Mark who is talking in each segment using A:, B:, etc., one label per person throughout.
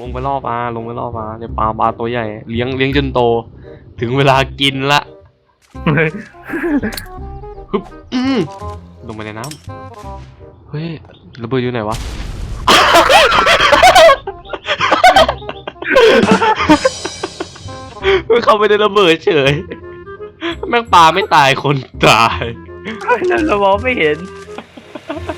A: ลงไปล่อปลาลงไปล่อปลาเนี่ยปลาปลาตัวใหญ่เลี้ยงเลี้ยงจนโต ถึงเวลากินละฮึบอืมลงไปในน้ำเฮ้ยระเบิดอยู่ไหนวะเข้าไปในระเบิดเฉย แม่งปลาไม่ตายคนตาย
B: เรามองไม่เห็น
A: อะ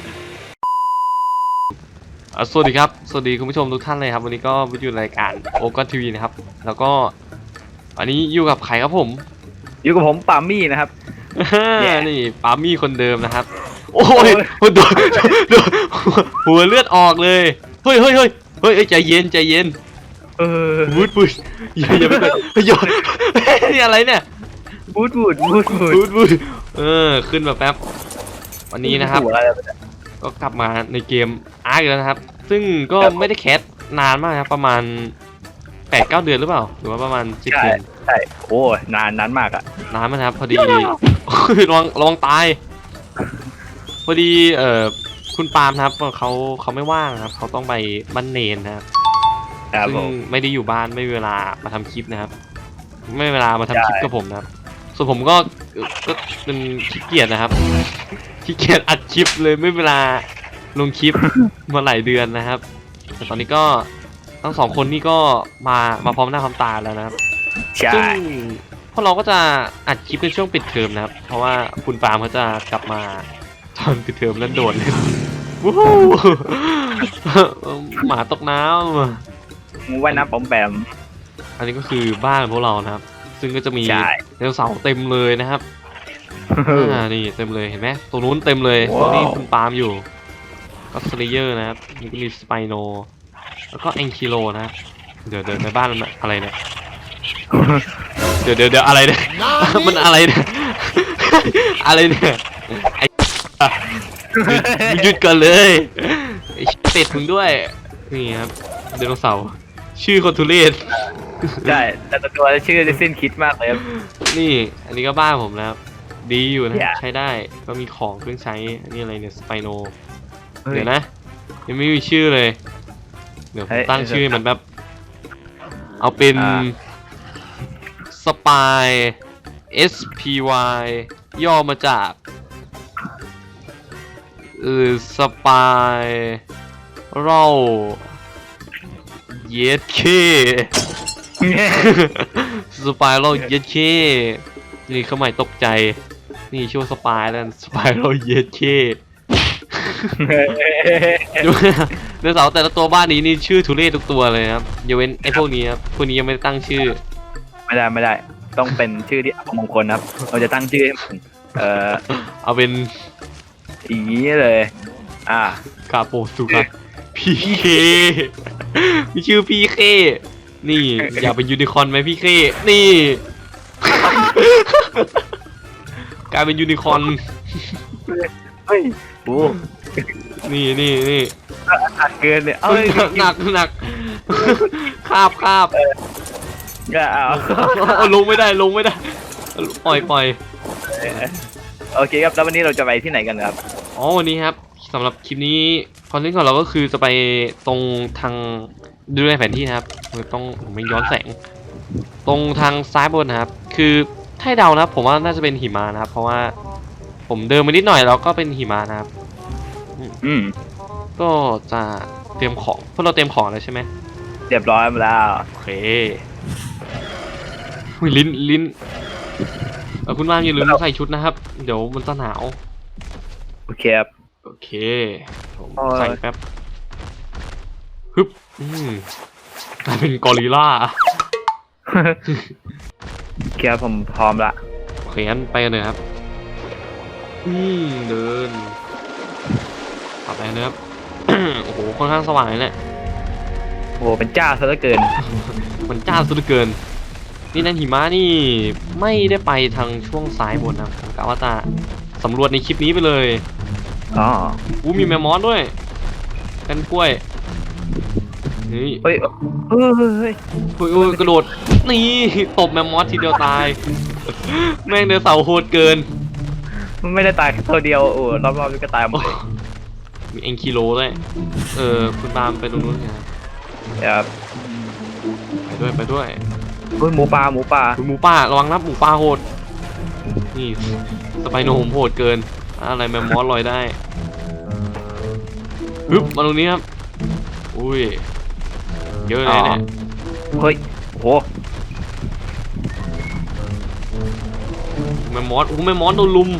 A: สวัสดีครับ สวัสดีคุณผู้ชมทุกท่านเลยครับ วันนี้ก็มาอยู่ในรายการโอกอนทีวีนะครับ แล้วก็อันนี้อยู่กับใครครับผม
B: อยู่กับผมปามี่นะครับแย่
A: นี่ปามี่คนเดิมนะครับ โอ้ยโอ้ยโดนโดนหัวเลือดออกเลย เฮ้ยเฮ้ยเฮ้ยเฮ้ยเอ้ยใจเย็นใจเย็น
B: เออ
A: บูดบูดอย่าอย่าไปเปิดอย่านี่อะไรเนี่ย
B: บูดบูดบูดบูด
A: บูดบูดเออ ขึ้นมาแป๊บ วันนี้นะครับ
B: หัวอะไรวเนี่ย
A: ก็กลับมาในเกมอาร์คแล้วนะครับ ซึ่งก็
B: ครับ
A: ไม่ได้แคสนานมากครับประมาณแปดเก้าเดือนหรือเปล่า หรือว่าประมาณสิบ
B: ใช่
A: เดือน
B: ใช่โอ้ยนานนานมากอะ
A: นานมากนะครับ พอดีระวังระวังตาย พอดีเอ่อคุณปาล์มนะครับเขาเขาไม่ว่างครับเขาต้องไปบ้านเนนนะครับ
B: ครับ
A: ซึ่ง
B: ผม
A: ไม่ได้อยู่บ้านไม่มีเวลามาทำคลิปนะครับ ไม่มีเวลามาทำคลิป
B: ใช่
A: กับผมนะครับส่วนผมก็ ก็เป็นขี้เกียจนะครับขี้เกียจอัดคลิปเลยไม่มีเวลาลงคลิปมาหลายเดือนนะครับ แต่ตอนนี้ก็ทั้งสองคนนี่ก็มามาพร้อมหน้าพร้อมตาแล้วนะครับ
B: ใช่
A: ซึ่งพวกเราก็จะอัดคลิปในช่วงปิดเทอมนะครับ เพราะว่าคุณปาล์มเขาจะกลับมาตอนปิดเทอมแล้วโดดเลยวู้ฮู้หมาตกน้ำ
B: ว่ายน้ำปอมแปม
A: อันนี้ก็คือบ้านของพวกเรานะครับ ซึ่งก็จะมี
B: ใช่
A: ไดโนเสาร์เต็มเลยนะครับอ่านี่เต็มเลยเห็นไหมตรงนู้นเต็มเลยตรงนี้คุณปาล์มอยู่ก็สเลเยอร์นะครับนี่ก็มีสไปโนแล้วก็แองคิโลนะครับเดี๋ยวเดี๋ยวในบ้านมันอะไรเนี่ยเดี๋ยวเดี๋ยวเดี๋ยวอะไรเนี่ยมันอะไรเนี่ยอะไรเนี่ยไอ้หยุดหยุดก่อนเลยไอ้เป็ดมึงด้วยนี่ครับไดโนเสาร์ชื่อคนทุเรศ
B: ใช่แต่ตัวชื่อจะสิ้นคิดมากเลยครับ
A: นี่ อันนี้ก็บ้านผมนะครับ ดีอยู่นะ
B: อย่า
A: ใช้ได้ ก็มีของเครื่องใช้ อันนี้อะไรเนี่ย สไปโน
B: เฮ้ย
A: เดี๋ยวนะ ยังไม่มีชื่อเลย เดี๋ยวผ
B: เฮ้
A: ม
B: ย
A: ตั้งชื่อมันแบบ เอาเป็น
B: อ่า
A: สปาย S P Y ย่อมาจากเออสปายเราเยสเค สปายเราเยสเคนี่เขาใหม่ตกใจ นี่ชื่อว่าสปายแล้วสปายเราเยสเคดูเนื้อเสาร์แต่ละตัวบ้านนี้นี่ชื่อทุเรศทุกตัวเลยนะครับยกเว้นไอ้พวกนี้ครับพวกนี้ยังไม่ได้ตั้งชื่อ
B: ไม่ได้ไม่ได้ ต้องเป็นชื่อที่อัปมงคลนะครับ เราจะตั้งชื่อให้มันเอ่อ
A: เอาเป็น
B: อย่างนี้เลย อ่า
A: กาโปสุกัสพีเคมีชื่อพีเค นี่ อยากเป็นยูนิคอร์นไหมพี่เคนี่ กลายเป็นยูนิคอร์น
B: เฮ้ยโอ้
A: นี่นี่นี่
B: หนักเกินเลยเอ้ย
A: หนักหนักคาบคาบ
B: ก็เอา
A: เอาลงไม่ได้ลงไม่ได้ ปล่อยปล่อย
B: โอเคครับแล้ววันนี้เราจะไปที่ไหนกันครับ
A: อ๋อวันนี้ครับสำหรับคลิปนี้คอนเทนต์ของเราก็คือจะไปตรงทาง ดูในแผนที่นะครับคือต้องผมไม่ย้อนแสง ตรงทางซ้ายบนนะครับ คือถ้าให้เดานะครับผมว่าน่าจะเป็นหิมะนะครับ เพราะว่าผมเดินมานิดหน่อยแล้วก็เป็นหิมะนะครับ
B: อืม
A: ก็จะเตรียมของพวกเราเตรียมของแล้วใช่ไหม
B: เรียบร้อยมาแล้ว
A: โอเคอุ๊ยลิ้นลิ้นเออคุณว่ามอย่าลืมใส่ชุดนะครับ เดี๋ยวมันจะหนาว
B: โอเคครับ
A: โอเคผม
B: โอ้ย
A: ใส่แป๊บฮึบ อืมกลายเป็นกอริลล่า
B: โอเคครับผมพร้อมละ
A: โอเคงั้นไปกันเลยครับอืมเดินขับไปนะครับ โอ้โหค่อนข้างสว่างเลยเนี่ย
B: โอ้เป็นเจ้าซะเหลือเกิน
A: มันจ้าสุดเหลือเกิน นี่นั่นหิมะนี่ไม่ได้ไปทางช่วงซ้ายบนนะครับผมกะว่าจะสำรวจในคลิปนี้ไปเลย
B: อ๋อ
A: อู้มีแมมมอสด้วย กันกล้วยนี่
B: เฮ้ยเฮ้ยเฮ้ยเฮ้ย
A: โอ้ยโอ้ยกระโดดนี่ตบแมมมอสทีเดียวตาย แม่งเดือเสาร์โหดเกิน
B: มันไม่ได้ตายแค่ตัวเดียวโอ้รอบๆนี่ก็ตายหมดเลย
A: มีเอ็นคิโลด้วยเออคุณบามไปตรงนู้นนะครับ
B: ครับ
A: ไปด้วยไปด้วย
B: เฮ้ยหมูป่าหมูป่า
A: หมูป่าระวังนะหมูป่าโหด นี่สไปโนผมโหดเกิน อะไรแมมมอสลอยได้ฮึบมาตรงนี้ครับ อุ้ย เยอะเลยเนี่ย
B: เฮ้ยโห
A: แมมมอสอู้แมมมอสโดนลุม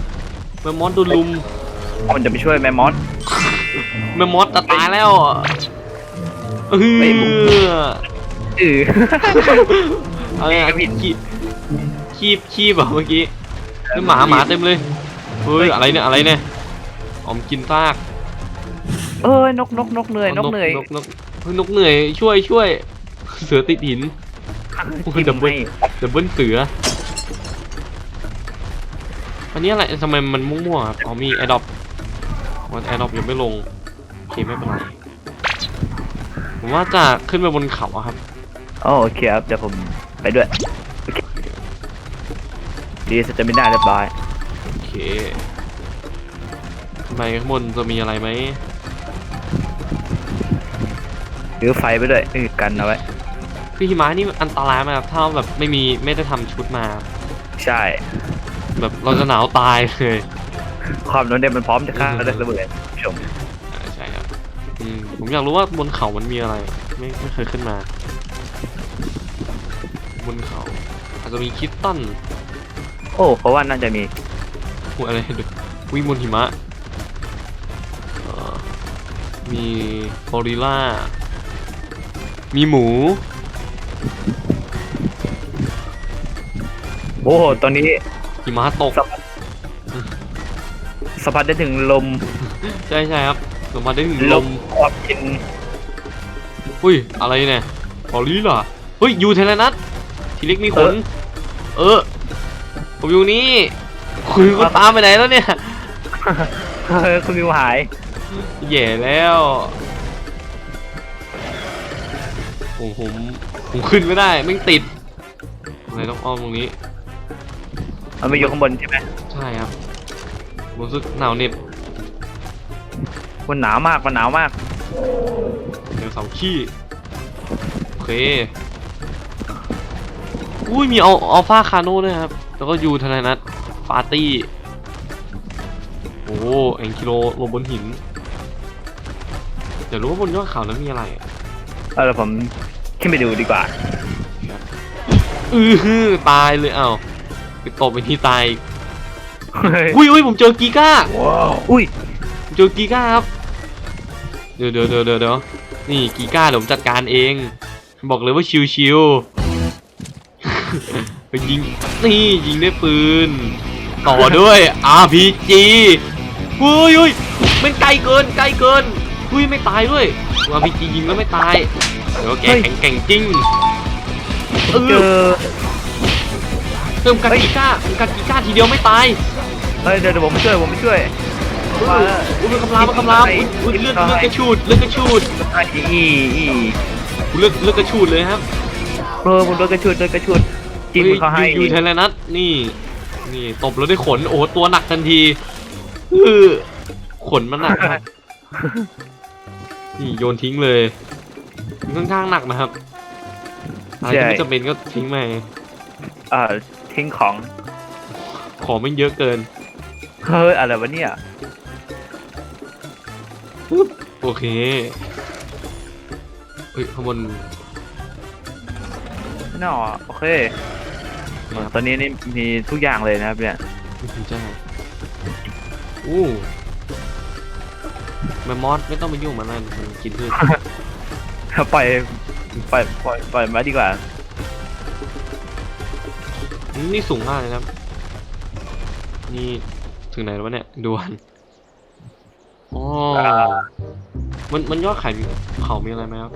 A: แมมมอสโดนลุม
B: มันจะไปช่วยแมมมอส
A: แมมมอสจะตายแล้วเอ
B: ไม่
A: อ
B: ผมอือ
A: อะไรอะขีบขีบขีบเหรอเมื่อกี้นี่หมาหมาเต็มเลยเฮ้ยอะไรเนี่ยอะไรเนี่ยออมกินซาก
B: เอ้ยนกนกนกเหนื่อยนกเหนื่อย
A: นก นกเฮ้ยนกเหนื่อยช่วยช่วย เสือติดหิน
B: จิ้ม
A: ดับเบิ้ล
B: ให้
A: ดับเบิลเสืออันนี้อะไรทำไมมันม่วงๆครับอ๋อมีแอดดอปวันแอดดอปยังไม่ลงโอเคไม่เป็นไรผมว่าจะขึ้นไปบนเขาอะครับ
B: อ๋อโอเคครับเดี๋ยวผมไปด้วยโอเคดีสเตมิน่าเรียบร้อย
A: โอเคข้างในข้างบนจะมีอะไรไหม
B: ถือไฟไปด้วยเออกันเอาไว้
A: คือหิมะนี่มันอันตรายมากครับถ้าแบบไม่มีไม่ได้ทำชุดมา
B: ใช่
A: แบบเราจะหนาวตายเลย
B: ความโน้นเนี่ยมันพร้อมจะฆ่าได้ระเบิดผู้ชม
A: อ่าใช่ครับอืมผมอยากรู้ว่าบนเขามันมีอะไร ไม่ไม่เคยขึ้นมา บนเขา อาจจะมีคิตตัน
B: โอ้เพราะว่าน่าจะมี
A: หัวอะไรด้วยวิ่งบนหิมะเอ่อมีกอริลล่า มีหมู
B: โอ้โห ตอนนี้
A: หิมะตก
B: สัมผัสสัมผัสได้ถึงลม
A: ใช่ใช่ครับสมมาได้ถึง
B: ล
A: ล
B: ม
A: ม
B: ความเย็น
A: อุ้ย อะไรเนี่ยกอริลล่าเฮ้ย อยู่เทเลนัททีเล็กมีขน เออ ผมอยู่นี่ คุณคุณตามไปไหนแล้วเนี่ย
B: เฮ้ยคุณมิวหาย
A: แย่แล้ว โอ้โหผมผมขึ้นไม่ได้แม่งติดอะไรต้องอ้อมตรงนี้
B: มันไปอยู่ข้างบนใช่ไหม
A: ใช่ครับรู้สึกหนาวเหน็บ
B: มันหนาวมากมันหนาวมาก
A: เดี๋ยวเสาขี้โอเคอุ้ยมีเอาอัลฟาคาโน่ด้วยครับ แล้วก็ยูธนานัทปาร์ตี้ โอ้เอ็นกิโลลงบนหิน เดี๋ยวรู้ว่าบนยอดเขานั้นมีอะไรอะ
B: เออผมขึ้นไปดูดีกว่า
A: อือฮือตายเลยเอ้าไปตบไปที่ตายอีก
B: เฮ้ย
A: อุ้ยอุ้ยผมเจอกีก้า
B: อุ้ย
A: ผมเจอกีก้าครับเดี๋ยวเดี๋ยวเดี๋ยวเดี๋ยวเดี๋ยวนี่กีก้าเดี๋ยวผมจัดการเอง บอกเลยว่าชิวชิวๆ ไปยิงนี่ยิงด้วยปืน ต่อด้วย RPG อุ้ยอุ้ยมันไกลเกินไกลเกินอุ้ยไม่ตายด้วย RPG ยิงแล้วไม่ตาย เดี๋ยวแกแข็งแกร่งจริงเอ
B: เจ
A: อ
B: อ
A: เติมกันกีก้าผมกันกีก้าทีเดียวไม่ตาย
B: เฮ้ยเดี๋ยวเดี๋ยวผมไปช่วยผมไปช่วย
A: อุ้ย
B: มาแล้ว
A: อุ้ยมันคำรามมันคำรามอุ้ยอุ้ยเลือดเลือดกระชูดเลือดกระชูด
B: อีอีอี
A: เลือดเลือดกระชูดเลยครับ
B: เออผมโดนกระชุดโดนกระชุดจิ้มเขาให้
A: อยู่อยู่ไทยแลนด์นัทนี่ นี่ตบแล้วได้ขนโอ้โหตัวหนักทันทีเออขนมันหนักมากนี่โยนทิ้งเลย ค่อนข้างหนักนะครับอะไรที่ไม่จำเป็นก็ทิ้งไป
B: เอ่อทิ้งของ
A: ของไม่เยอะเกิน
B: เฮ้ยอะไรวะเนี่ย
A: ปุ๊บโอเคเฮ้ยข้างบน
B: น่อโอเคตอนนี้นี่มีทุกอย่างเลยนะครับเนี่ย
A: ไม่ถึงจะอู้แมมมอสไม่ต้องไปยุ่งมันนั่นมันกินพืช
B: ปล่อยปล่อยปล่อยปล่อยมาดีกว่า
A: นี่สูงมากเลยครับ นี่ถึงไหนแล้ววะเนี่ยดวนอ๋อมันมันยอดไข่มีเขามีอะไรไหมครับ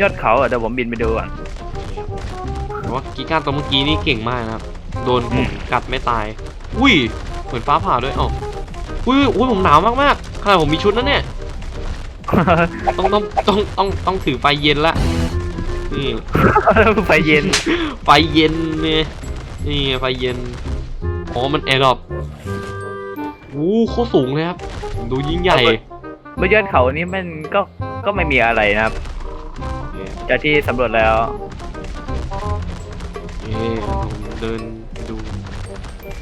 B: ยอดเขาอะเดี๋ยวผมบินไปดูก่อน
A: แต่ว่ากีก้าตัวเมื่อกี้นี่เก่งมากนะครับ โดนผ
B: อื
A: ม
B: ม
A: กัดไม่ตาย อุ้ย เหมือนฟ้าผ่าด้วยเอ้าอุ้ยอุ้ยผมหนาวมากๆขนาดผมมีชุดนะเนี่ย ต้องต้องต้องต้องต้องถือไฟเย็นละนี่
B: ไฟเย็น
A: ไฟเย็นเนี่ยนี่ไฟเย็นอ๋อมันแอร์ดรอปโอ้โคตรสูงเลยครับ ดูยิ่งใหญ่
B: เมื่อยอดเขานี้มันก็ก็ไม่มีอะไรนะครับ
A: เค
B: จากที่สำรวจแล้ว
A: เอ๊ะผมเดินดู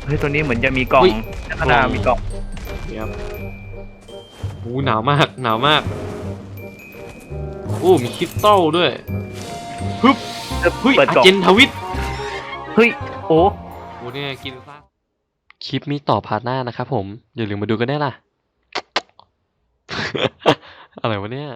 B: เฮ้ยตัวนี้เหมือนจะมีกล่อง
A: อุ๊ย
B: ข้างหน้ามีกล่อง
A: นี่ครับโอ้หนาวมากหนาวมากโอ้มีคริสตัลด้วยฮึบเฮ้ย
B: เปิด
A: อาก
B: ล่อง
A: เจนทวิต
B: เฮ้ยโอ้
A: โอ้เนี่ยกินซะคลิปมีต่อพาร์ทหน้านะครับผม อย่าลืมมาดูกันได้ล่ะ อะไรวะเนี่ย